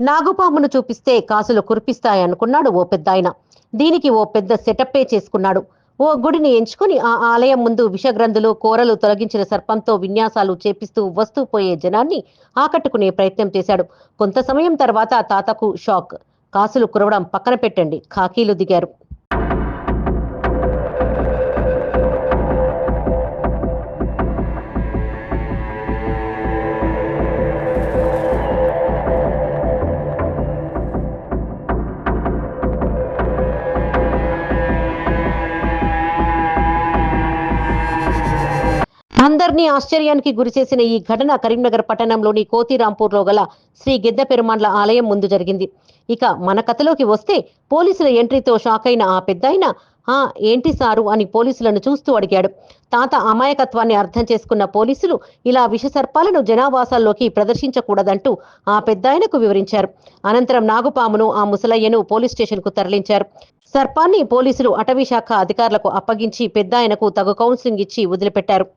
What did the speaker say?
నాగుపామును చూపిస్తే కాసులు కురిపిస్తాయనుకున్నాడు ఓ పెద్దాయన. దీనికి ఓ పెద్ద సెటప్పే చేసుకున్నాడు. ఓ గుడిని ఎంచుకుని ఆ ఆలయం ముందు విషగ్రంథులు కూరలు తొలగించిన సర్పంతో విన్యాసాలు చేపిస్తూ వస్తూ పోయే జనాన్ని ఆకట్టుకునే ప్రయత్నం చేశాడు. కొంత సమయం తర్వాత తాతకు షాక్. కాసులు కురవడం పక్కన పెట్టండి. ఖాకీలు దిగారు. అందరినీ ఆశ్చర్యానికి గురిచేసిన ఈ ఘటన కరీంనగర్ పట్టణంలోని కోతిరాంపూర్లో గల శ్రీ గిద్ద పెరుమాండ్ల ఆలయం ముందు జరిగింది. ఇక మన కథలోకి వస్తే పోలీసుల ఎంట్రీతో షాక్ అయిన ఆ పెద్దాయన ఆ ఏంటి సారు? అని పోలీసులను చూస్తూ అడిగాడు. తాత అమాయకత్వాన్ని అర్థం చేసుకున్న పోలీసులు ఇలా విషసర్పాలను జనావాసాల్లోకి ప్రదర్శించకూడదంటూ ఆ పెద్దాయనకు వివరించారు. అనంతరం నాగుపామును ఆ ముసలయ్యను పోలీస్ స్టేషన్కు తరలించారు. సర్పాన్ని పోలీసులు అటవీ శాఖ అధికారులకు అప్పగించి పెద్దాయనకు తగు కౌన్సిలింగ్ ఇచ్చి వదిలిపెట్టారు.